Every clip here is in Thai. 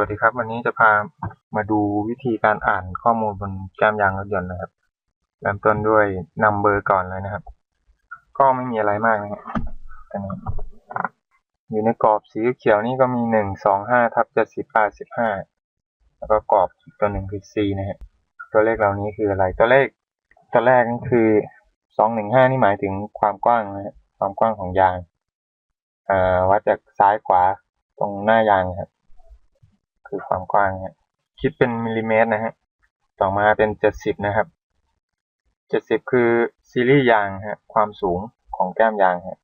วัสดีครับ วันนี้จะพามาดูวิธีการอ่านข้อมูลบนแก้มยางรถยนต์นะครับเริ่มต้นด้วยนำเบอร์ก่อนเลยนะครับ ก็ไม่มีอะไรมากนะฮะอันนี้อยู่ในกรอบสีเขียวนี่ก็มีหนึ่งสองห้าทับเจ็ดสิบแปดสิบห้าแล้วก็กรอบตัวหนึ่งคือ C นะฮะตัวเลขเหล่านี้คืออะไรตัวเลขตัวแรกนี่คือสองหนึ่งห้านี่หมายถึงความกว้างนะฮะความกว้างของยางอ่าวัดจากซ้ายขวาตรงหน้ายางครับ คือความกว้างฮะคิดเป็นมิลลิเมตรนะฮะต่อมาเป็นเจ็ดสิบนะครับเจ็ดสิบคือซีรีส์ยางฮะความสูงของแก้มยางฮะ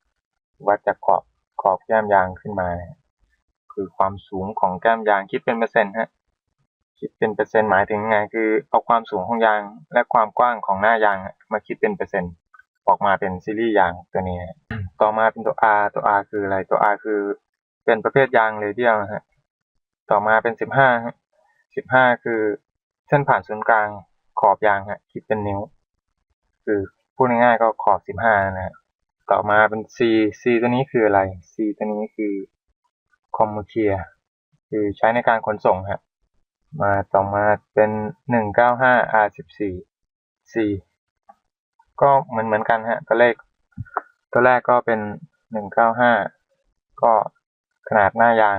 วัดจากขอบขอบแก้มยางขึ้นมาฮะคือความสูงของแก้มยางคิดเป็นเปอร์เซ็นต์ฮะคิดเป็นเปอร์เซ็นต์หมายถึงไงคือเอาความสูงของยางและความกว้างของหน้ายางมาคิดเป็นเปอร์เซ็นต์ออกมาเป็นซีรีส์ยางตัวนี้ ต่อมาเป็นตัว R ตัว R คืออะไรตัว R คือเป็นประเภทยางเรเดียลฮะ ต่อมาเป็นสิบห้าสิบห้าคือเส้นผ่านศูนย์กลางขอบยางฮะคิดเป็นนิ้ว คือพูดง่ายๆก็ขอบสิบห้านะฮะต่อมาเป็น C C ตัวนี้คืออะไร C ตัวนี้คือคอมมูเทียคือใช้ในการขนส่งฮะมาต่อมาเป็นหนึ่งเก้าห้า R สิบสี่ C ก็เหมือนเหมือนกันฮะตัวเลข ตัวแรกก็เป็นหนึ่งเก้าห้าก็ขนาดหน้ายาง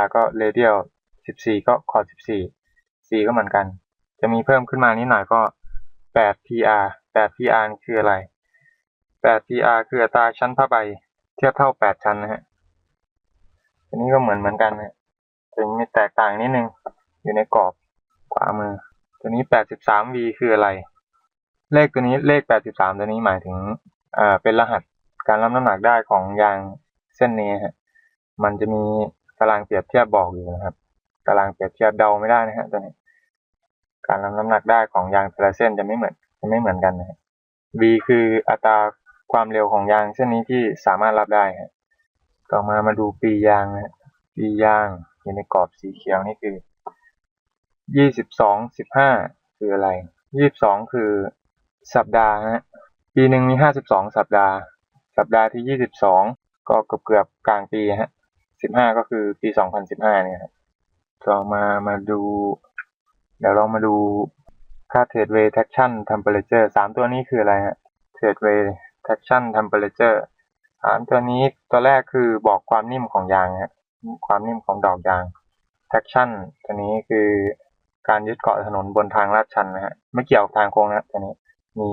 R ก็ radial 14 ก็ขอ14 C ก็เหมือนกัน จะมีเพิ่มขึ้นมานิดหน่อยก็ 8 PR 8 PR นี่คืออะไร 8 PR คืออัตราชั้นผ้าใบ เทียบเท่า 8 ชั้นนะฮะอันนี้ก็เหมือนเหมือนกันนะแต่มีแตกต่างนิดนึง อยู่ในกรอบขวามือ ตัวนี้ 83V คืออะไร เลขตัวนี้เลข 83 ตัวนี้หมายถึงอ่าเป็นรหัสการรับน้ำหนักได้ของยางเส้นนี้ฮะ มันจะมีารางเปรียบเทียบบอกอยู่นะครับ ตารางเปรียบเทียบเดาไม่ได้นะฮะตัวนี้ การรับน้ำหนักได้ของยางแต่ละเส้นจะไม่เหมือนจะไม่เหมือนกันนะ V คืออัตราความเร็วของยางเส้นนี้ที่สามารถรับได้ฮะต่อมามาดูปียางนะปียางอยู่ในกรอบสีเขียวนี่คือยี่สิบสองสิบห้าคืออะไรยี่สิบสองคือสัปดาห์นะฮะปีหนึ่งมีห้าสิบสองสัปดาห์ สัปดาห์ที่ยี่สิบสองก็เกือบเกือบกลางปีฮะ สิบห้าก็คือปีสองพันสิบห้าเนี่ยครับต่อมามาดู เดี๋ยวเรามาดูค่า trade way traction temperature สามตัวนี้คืออะไรฮะ trade way traction temperature สามตัวนี้ตัวแรกคือบอกความนิ่มของยางฮะความนิ่มของดอกยาง traction ตัวนี้คือการยึดเกาะถนนบนทางลาดชันนะฮะไม่เกี่ยวกับทางโค้งนะตัวนี้มี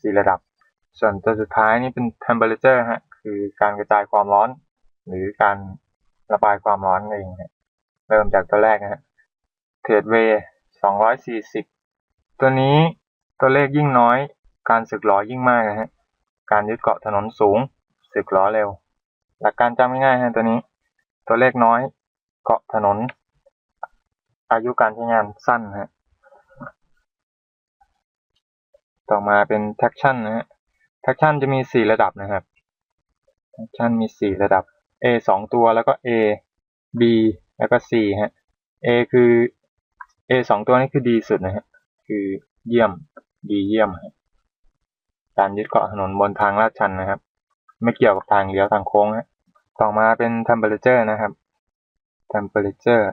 สี่ระดับ ส่วนตัวสุดท้ายนี่เป็น temperature ฮะคือการกระจายความร้อน หรือการ ระบายความร้อนเองฮะเริ่มจากตัวแรกนะฮะเทรดเวย์สองร้อยสี่สิบตัวนี้ตัวเลขยิ่งน้อย การสึกหรอยิ่งมากนะฮะ การยึดเกาะถนนสูง สึกหรอเร็ว หลักการจำง่ายๆฮะตัวนี้ ตัวเลขน้อย เกาะถนน อายุการใช้งานสั้นฮะ ต่อมาเป็น traction นะฮะ traction จะมีสี่ระดับนะครับ traction มีสี่ระดับ A สองตัวแล้วก็ A B แล้วก็ C ฮะ A คือ A สองตัวนี้คือดีสุดนะฮะ คือเยี่ยม ดีเยี่ยมการยึดเกาะถนนบนทางลาดชันนะครับ ไม่เกี่ยวกับทางเลี้ยวทางโค้งฮะ ต่อมาเป็น temperature นะครับ temperature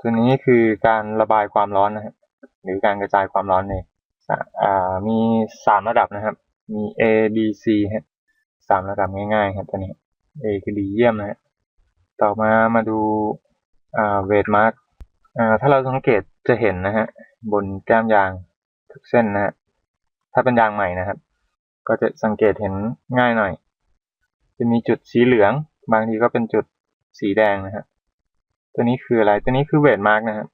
ตัวนี้คือการระบายความร้อนนะฮะ หรือการกระจายความร้อนในอ่ามีสามระดับนะครับ มี A B C ฮะสามระดับง่ายๆครับตัวนี้ A คือดีเยี่ยมนะฮะต่อมามาดูเวทมาร์กถ้าเราสังเกตจะเห็นนะฮะบนแก้มยางทุกเส้นนะฮะถ้าเป็นยางใหม่นะครับ ก็จะสังเกตเห็นง่ายหน่อย จะมีจุดสีเหลือง บางทีก็เป็นจุดสีแดงนะฮะตัวนี้คืออะไรตัวนี้คือเวทมาร์กนะครับ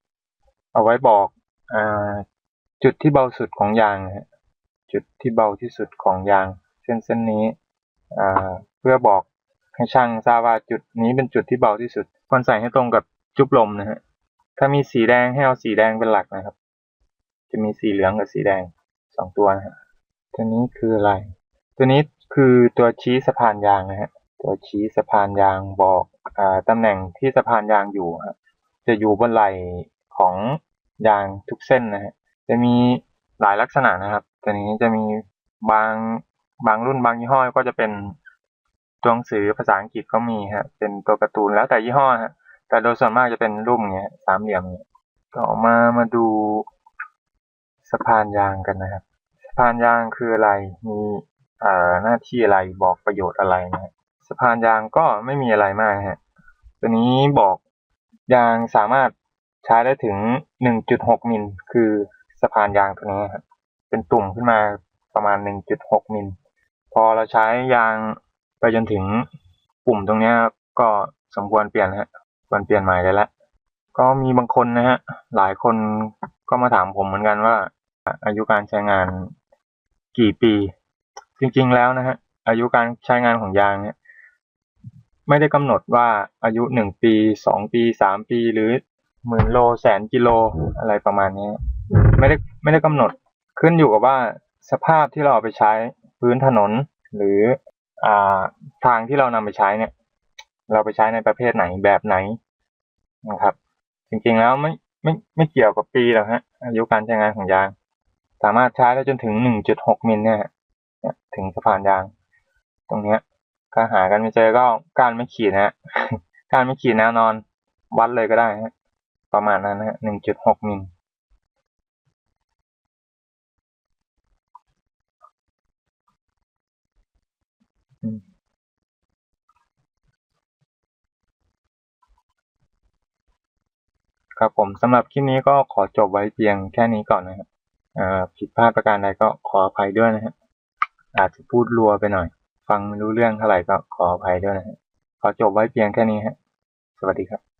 เอาไว้บอกอจุดที่เบาสุดของยางนะฮะจุดที่เบาที่สุดของยาง เส้นเส้นนี้เพื่อบอก ให้ช่างทราบว่าจุดนี้เป็นจุดที่เบาที่สุดควรใส่ให้ตรงกับจุบลมนะฮะถ้ามีสีแดงให้เอาสีแดงเป็นหลักนะครับ จะมีสีเหลืองกับสีแดงสองตัวนะฮะตัวนี้คืออะไร ตัวนี้คือตัวชี้สะพานยางนะฮะตัวชี้สะพานยางบอกอ่าตำแหน่งที่สะพานยางอยู่ฮะจะอยู่บนไหล่ของยางทุกเส้นนะฮะจะมีหลายลักษณะนะครับ ตัวนี้จะมีบางบางรุ่นบางยี่ห้อก็จะเป็น ตัวหนังสือภาษาอังกฤษก็มีฮะ เป็นตัวการ์ตูนแล้วแต่ยี่ห้อฮะ แต่โดยส่วนมากจะเป็นรูปเงี้ยสามเหลี่ยมเงี้ยต่อมามาดูสะพานยางกันนะครับ สะพานยางคืออะไร มีเอ่อหน้าที่อะไรบอกประโยชน์อะไรนะสะพานยางก็ไม่มีอะไรมากฮะ ตัวนี้บอกยางสามารถใช้ได้ถึง 1.6 มิล คือสะพานยางตัวนี้ครับเป็นตุ่มขึ้นมาประมาณ 1.6 มิล พอเราใช้ยาง ไปจนถึงปุ่มตรงนี้ก็สมควรเปลี่ยนฮะควรเปลี่ยนใหม่ได้แล้วก็มีบางคนนะฮะ หลายคนก็มาถามผมเหมือนกันว่า อายุการใช้งานกี่ปี จริงๆแล้วนะฮะ อายุการใช้งานของยางเนี่ยไม่ได้กำหนดว่าอายุหนึ่งปีสองปีสามปี หรือหมื่นโลแสนกิโลอะไรประมาณนี้ ไม่ได้ไม่ได้กำหนดขึ้นอยู่กับว่าสภาพที่เราเอาไปใช้พื้นถนนหรือ ทางที่เรานำไปใช้เนี่ย เราไปใช้ในประเภทไหนแบบไหนนะครับ จริงๆแล้วไม่ไม่ไม่เกี่ยวกับปีหรอกฮะอายุการใช้งานของยาง สามารถใช้ได้จนถึง 1.6 มิลเนี่ยฮะถึงสะพานยาง ตรงเนี้ยถ้าหากันไม่เจอก็การไม่ขีดนะฮะการไม่ขีดแนวนอนวัดเลยก็ได้ฮะประมาณนั้นฮะ 1.6 มิล ครับผมสำหรับคลิปนี้ก็ขอจบไว้เพียงแค่นี้ก่อนนะครับผิดพลาดประการใดก็ขออภัยด้วยนะฮะอาจจะพูดรัวไปหน่อย ฟังไม่รู้เรื่องเท่าไหร่ก็ขออภัยด้วยนะฮะขอจบไว้เพียงแค่นี้ฮะ สวัสดีครับ